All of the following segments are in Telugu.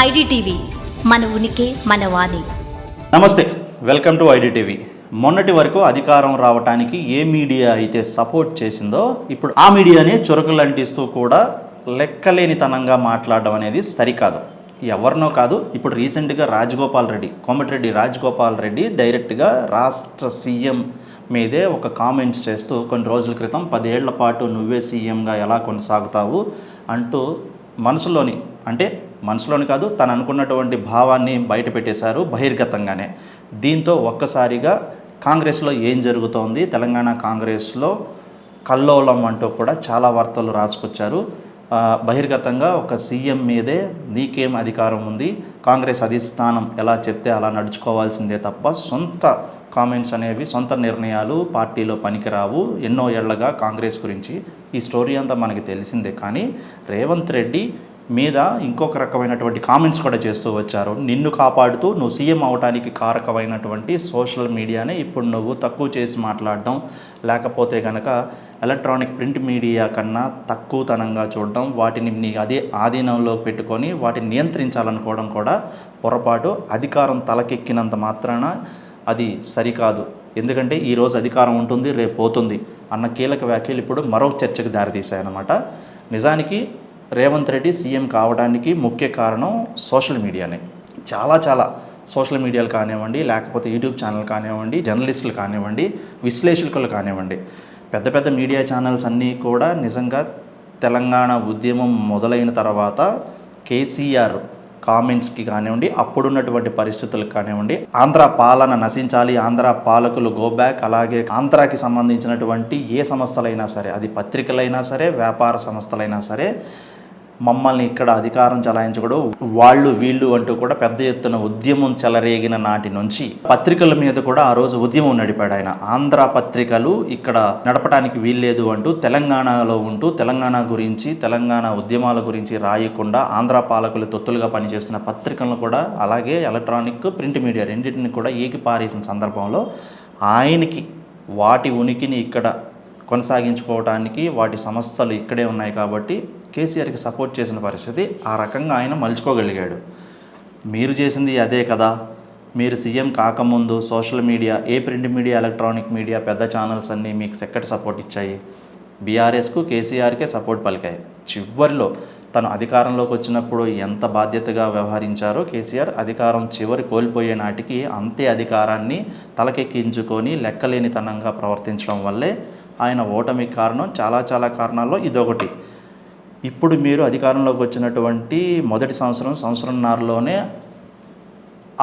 ఐడిటీవీ మన ఉనికి మన వాణి. నమస్తే వెల్కమ్ టు ఐడిటీవీ. మొన్నటి వరకు అధికారం రావటానికి ఏ మీడియా అయితే సపోర్ట్ చేసిందో ఇప్పుడు ఆ మీడియానే చురకలు అంటిస్తూ కూడా లెక్కలేనితనంగా మాట్లాడడం అనేది సరికాదు. ఎవరినో కాదు ఇప్పుడు రీసెంట్గా రాజగోపాల్ రెడ్డి కోమటిరెడ్డి రాజగోపాల్ రెడ్డి డైరెక్ట్గా రాష్ట్ర సీఎం మీదే ఒక కామెంట్స్ చేస్తూ కొన్ని రోజుల క్రితం పదేళ్ళ పాటు నువ్వే సీఎంగా ఎలా కొనసాగుతావు అంటూ మనసులోని అంటే మనసులోని కాదు తను అనుకున్నటువంటి భావాన్ని బయట పెట్టేశారు బహిర్గతంగానే. దీంతో ఒక్కసారిగా కాంగ్రెస్లో ఏం జరుగుతోంది? తెలంగాణ కాంగ్రెస్లో కల్లోలం అంటూ కూడా చాలా వార్తలు రాసుకొచ్చారు. బహిర్గతంగా ఒక సీఎం మీదే నీకేం అధికారం ఉంది? కాంగ్రెస్ అధిష్టానం ఎలా చెప్తే అలా నడుచుకోవాల్సిందే తప్ప సొంత కామెంట్స్ అనేవి సొంత నిర్ణయాలు పార్టీలో పనికిరావు. ఎన్నో ఏళ్ళగా కాంగ్రెస్ గురించి ఈ స్టోరీ అంతా మనకి తెలిసిందే. కానీ రేవంత్ రెడ్డి మీద ఇంకొక రకమైనటువంటి కామెంట్స్ కూడా చేస్తూ వచ్చారు. నిన్ను కాపాడుతూ నువ్వు సీఎం అవడానికి కారకమైనటువంటి సోషల్ మీడియానే ఇప్పుడు నువ్వు తక్కువ చేసి మాట్లాడడం. లేకపోతే కనుక ఎలక్ట్రానిక్ ప్రింట్ మీడియా కన్నా తక్కువతనంగా చూడడం. వాటిని నీ అదే ఆధీనంలో పెట్టుకొని వాటిని నియంత్రించాలనుకోవడం కూడా పొరపాటు. అధికారం తలకెక్కినంత మాత్రాన అది సరికాదు. ఎందుకంటే ఈరోజు అధికారం ఉంటుంది రేపు పోతుంది అన్న కీలక వ్యాఖ్యలు ఇప్పుడు మరో చర్చకు దారితీశాయన్నమాట. నిజానికి రేవంత్ రెడ్డి సీఎం కావడానికి ముఖ్య కారణం సోషల్ మీడియానే. చాలా చాలా సోషల్ మీడియాలు కానివ్వండి లేకపోతే యూట్యూబ్ ఛానల్ కానివ్వండి జర్నలిస్టులు కానివ్వండి విశ్లేషకులు కానివ్వండి. పెద్ద పెద్ద మీడియా ఛానల్స్ అన్నీ కూడా నిజంగా తెలంగాణ ఉద్యమం మొదలైన తర్వాత కేసీఆర్ కామెంట్స్కి కానివ్వండి అప్పుడున్నటువంటి పరిస్థితులకు కానివ్వండి ఆంధ్ర పాలన నశించాలి ఆంధ్ర పాలకులు గో బ్యాక్ అలాగే ఆంధ్రాకి సంబంధించినటువంటి ఏ సంస్థలైనా సరే అది పత్రికలైనా సరే వ్యాపార సంస్థలైనా సరే మమ్మల్ని ఇక్కడ అధికారం చలాయించకూడదు. వాళ్ళు వీళ్ళు అంటూ కూడా పెద్ద ఎత్తున ఉద్యమం చెలరేగిన నాటి నుంచి పత్రికల మీద కూడా ఆ రోజు ఉద్యమం నడిపాడు ఆయన. ఆంధ్ర పత్రికలు ఇక్కడ నడపడానికి వీల్లేదు అంటూ తెలంగాణలో ఉంటూ తెలంగాణ గురించి తెలంగాణ ఉద్యమాల గురించి రాయకుండా ఆంధ్ర పాలకులు తొత్తులుగా పనిచేస్తున్న పత్రికలను కూడా అలాగే ఎలక్ట్రానిక్ ప్రింట్ మీడియా రెండింటిని కూడా ఏకి పారేసిన సందర్భంలో ఆయనకి వాటి ఉనికిని ఇక్కడ కొనసాగించుకోవడానికి వాటి సంస్థలు ఇక్కడే ఉన్నాయి కాబట్టి కేసీఆర్కి సపోర్ట్ చేసిన పరిస్థితి ఆ రకంగా ఆయన మలుచుకోగలిగాడు. మీరు చేసింది అదే కదా. మీరు సీఎం కాకముందు సోషల్ మీడియా ఏ ప్రింట్ మీడియా ఎలక్ట్రానిక్ మీడియా పెద్ద ఛానల్స్ అన్నీ మీకు ఎక్కడ సపోర్ట్ ఇచ్చాయి. బీఆర్ఎస్కు కేసీఆర్కే సపోర్ట్ పలికాయి. చివరిలో తను అధికారంలోకి వచ్చినప్పుడు ఎంత బాధ్యతగా వ్యవహరించారో కేసీఆర్ అధికారం చివరి కోల్పోయే నాటికి అంతే అధికారాన్ని తలకెక్కించుకొని లెక్కలేనితనంగా ప్రవర్తించడం వల్లే ఆయన ఓటమికి కారణం చాలా చాలా కారణాల్లో ఇదొకటి. ఇప్పుడు మీరు అధికారంలోకి వచ్చినటువంటి మొదటి సంవత్సరం సంవత్సరంన్నరలోనే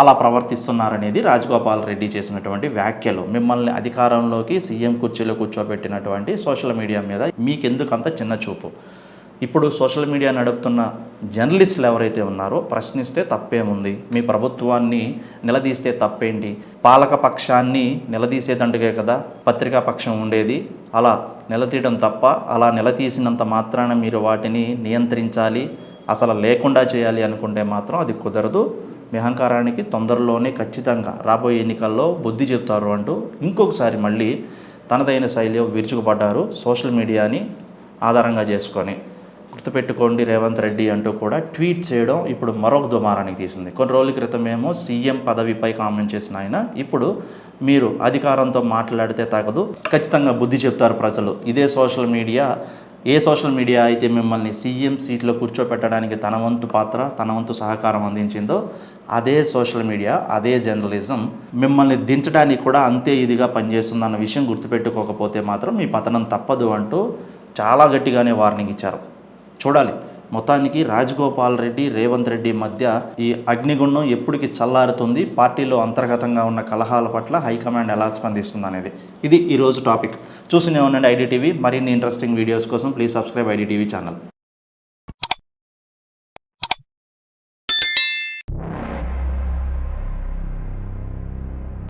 అలా ప్రవర్తిస్తున్నారనేది రాజగోపాల్ రెడ్డి చేసినటువంటి వ్యాఖ్యలు. మిమ్మల్ని అధికారంలోకి సీఎం కుర్చీలో కూర్చోబెట్టినటువంటి సోషల్ మీడియా మీద మీకెందుకంత చిన్న చూపు? ఇప్పుడు సోషల్ మీడియా నడుపుతున్న జర్నలిస్టులు ఎవరైతే ఉన్నారో ప్రశ్నిస్తే తప్పేముంది? మీ ప్రభుత్వాన్ని నిలదీస్తే తప్పేంటి? పాలక పక్షాన్ని నిలదీసేదంటుగే కదా పత్రికా పక్షం ఉండేది. అలా నిలదీయడం తప్ప అలా నిలదీసినంత మాత్రాన మీరు వాటిని నియంత్రించాలి అసలు లేకుండా చేయాలి అనుకుంటే మాత్రం అది కుదరదు. మీ అహంకారానికి తొందరలోనే ఖచ్చితంగా రాబోయే ఎన్నికల్లో బుద్ధి చెప్తారు అంటూ ఇంకొకసారి మళ్ళీ తనదైన శైలిలో విరుచుకుపడ్డారు సోషల్ మీడియాని ఆధారంగా చేసుకొని. గుర్తుపెట్టుకోండి రేవంత్ రెడ్డి అంటూ కూడా ట్వీట్ చేయడం ఇప్పుడు మరొక దుమారానికి తీసింది. కొన్ని రోజుల క్రితమేమో సీఎం పదవిపై కామెంట్ చేసిన ఆయన ఇప్పుడు మీరు అధికారంతో మాట్లాడితే తగదు ఖచ్చితంగా బుద్ధి చెప్తారు ప్రజలు. ఇదే సోషల్ మీడియా ఏ సోషల్ మీడియా అయితే మిమ్మల్ని సీఎం సీట్లో కూర్చోపెట్టడానికి తన వంతు పాత్ర తన వంతు సహకారం అందించిందో అదే సోషల్ మీడియా అదే జర్నలిజం మిమ్మల్ని దించడానికి కూడా అంతే ఇదిగా పనిచేస్తుందన్న విషయం గుర్తుపెట్టుకోకపోతే మాత్రం మీ పతనం తప్పదు అంటూ చాలా గట్టిగానే వార్నింగ్ ఇచ్చారు. చూడాలి. మొత్తానికి రాజగోపాల్ రెడ్డి రేవంత్ రెడ్డి మధ్య ఈ అగ్నిగుండం ఎప్పటికి చల్లారుతుంది? పార్టీలో అంతర్గతంగా ఉన్న కలహాల పట్ల హైకమాండ్ ఎలా స్పందిస్తుంది అనేది ఇది ఈరోజు టాపిక్. చూసినే ఉండండి ఐడిటీవీ. మరిన్ని ఇంట్రెస్టింగ్ వీడియోస్ కోసం ప్లీజ్ సబ్స్క్రైబ్ ఐడిటీవీ ఛానల్.